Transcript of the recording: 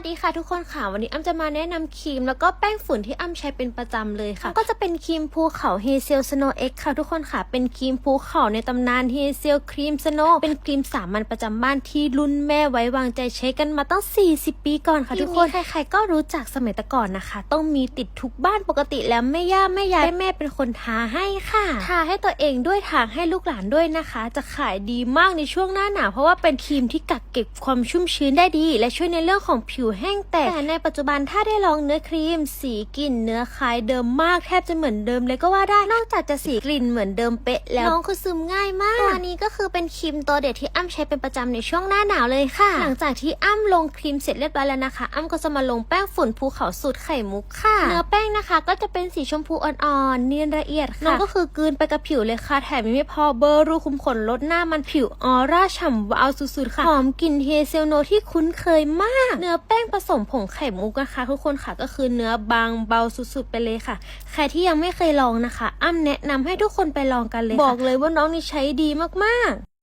วัสดีค่ะทุกคนค่ะวันนี้อ้ำจะมาแนะนำครีม แล้วก็แป้งฝุ่นที่อ้ำใช้เป็นประจำเลยค่ะ ก็จะเป็นครีมภูเขาเฮเซลสโนเอ็กค่ะทุกคนค่ะ เป็นครีมภูเขาในตำนานเฮเซลครีมสโนเป็นครีมสามัญประจำบ้านที่รุ่นแม่ไว้วางใจใช้กันมาตั้ง 40 ปีก่อนค่ะทุกคนใครๆก็รู้จักสมัยแต่ก่อนนะคะ ต้องมีติดทุกบ้านปกติแล้วแม่ย่าแม่ยายแม่เป็นคนทาให้ค่ะทาให้ตัวเองด้วยทาให้ลูกหลานด้วยนะคะ จะขายดีมากในช่วงหน้าหนาวเพราะว่าเป็นครีมที่กักเก็บความชุ่มชื้นได้ดี และช่วยในเรื่องของผิวแห้งแตกแต่ในปัจจุบันถ้าได้ลองเนื้อครีม สีกลิ่นเนื้อคล้ายเดิมมากแทบจะเหมือนเดิมเลยก็ว่าได้นอกจากจะสีกลิ่นเหมือนเดิมเป๊ะแล้วน้องคือซึมง่ายมากตัวนี้ก็คือเป็นครีมตัวเด็ดที่อ้ำใช้เป็นประจำในช่วงหน้าหนาวเลยค่ะ หลังจากที่อ้ำลงครีมเสร็จเรียบร้อยแล้วนะคะ อ้ำก็จะมาลงแป้งฝุ่นภูเขาสูตรไข่มุกค่ะ เนื้อแป้งนะคะ ก็จะเป็นสีชมพูอ่อนๆเนียนละเอียดค่ะน้องก็คือกลืนไปกับผิวเลยค่ะแถมยังไม่พอเบอร์รูคุมขนลดหน้ามันผิวออร่าฉ่ำวาวสุดๆค่ะหอมกลิ่นเฮเซลโนที่คุ้นเคยมาก เนื้อแป้งงผสมผงไข่มุกนะคะทุกคนค่ะก็คือเนื้อบางเบาสุดๆไปเลยค่ะ ใครที่ยังไม่เคยลองนะคะ อ้ำแนะนำให้ทุกคนไปลองกันเลยบอกเลยว่าน้องนี่ใช้ดีมากๆ